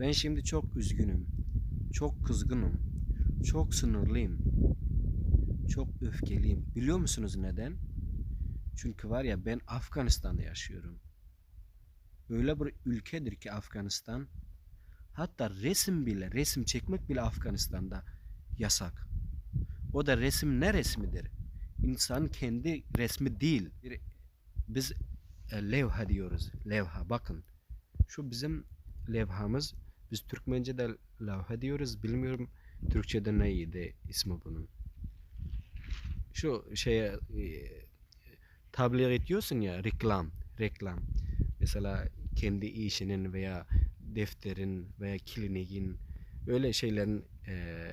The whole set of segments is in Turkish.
Ben şimdi çok üzgünüm. Çok kızgınım. Çok sinirliyim. Çok öfkeliyim. Biliyor musunuz neden? Çünkü var ya ben Afganistan'da yaşıyorum. Öyle bir ülkedir ki Afganistan. Hatta resim bile, resim çekmek bile Afganistan'da yasak. O da resim ne resmidir? İnsan kendi resmi değil. Biz e, levha diyoruz. Levha bakın. Şu bizim levhamız. Biz Türkmence'de levha diyoruz. Bilmiyorum Türkçe'de neydi ismi bunun. Şu şeye e, tabir ediyorsun ya reklam. Reklam. Mesela kendi işinin veya defterin veya kliniğin öyle şeylerin e,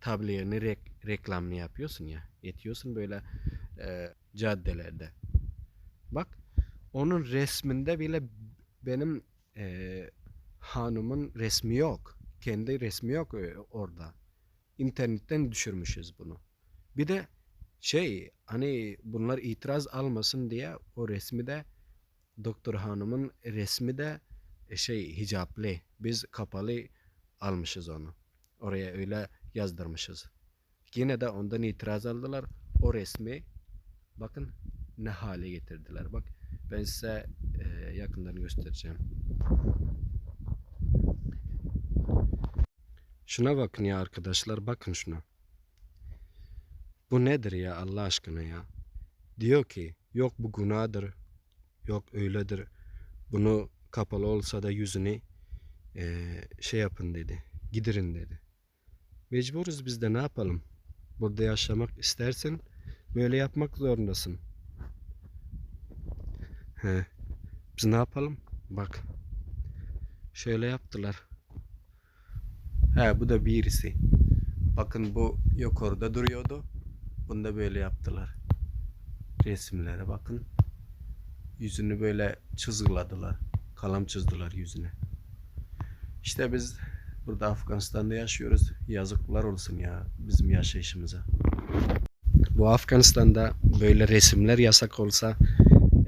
tabliğini rek- reklamını yapıyorsun ya. Etiyorsun böyle e, caddelerde. Bak onun resminde bile benim e, hanımın resmi yok. Kendi resmi yok e, orada. İnternetten düşürmüşüz bunu. Bir de şey hani bunlar itiraz almasın diye o resmi de doktor hanımın resmi de e, şey hicaplı. Biz kapalı almışız onu. Oraya öyle yazdırmışız. Yine de ondan itiraz aldılar. O resmi bakın ne hale getirdiler. Bak ben size e, yakından göstereceğim. Şuna bakın ya arkadaşlar bakın şuna. Bu nedir ya Allah aşkına ya? Diyor ki yok bu günahdır. Yok öyledir. Bunu kapalı olsa da yüzünü eee, şey yapın dedi. Gidirin dedi. Mecburuz biz de ne yapalım? Burada yaşamak istersen böyle yapmak zorundasın. He. Biz ne yapalım? Bak. Şöyle yaptılar. He bu da birisi. Bakın bu yukarıda duruyordu. Bunu da böyle yaptılar. Resimlere bakın. Yüzünü böyle çizgiladılar. Kalam çizdiler yüzüne. İşte biz burada Afganistan'da yaşıyoruz. Yazıklar olsun ya bizim yaşayışımıza. Bu Afganistan'da böyle resimler yasak olsa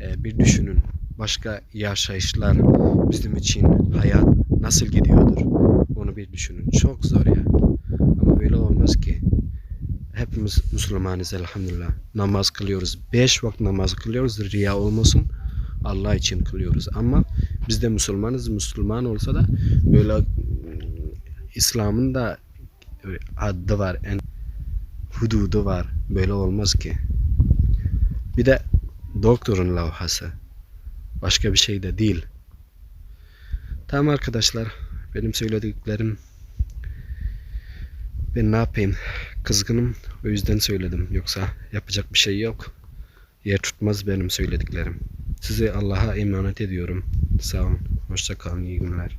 e, bir düşünün. Başka yaşayışlar bizim için hayat nasıl gidiyordur? Bir düşünün. Çok zor ya. Ama böyle olmaz ki. Hepimiz Müslümanız elhamdülillah. Namaz kılıyoruz. Beş vakit namaz kılıyoruz. Riya olmasın. Allah için kılıyoruz. Ama biz de Müslümanız. Müslüman olsa da böyle mm, İslam'ın da adı var. En hududu var. Böyle olmaz ki. Bir de doktorun lavhası. Başka bir şey de değil. Tamam arkadaşlar. Benim söylediklerim ben ne yapayım? Kızgınım. O yüzden söyledim. Yoksa yapacak bir şey yok. Yer tutmaz benim söylediklerim. Sizi Allah'a emanet ediyorum. Sağ olun. Hoşça kalın. İyi günler.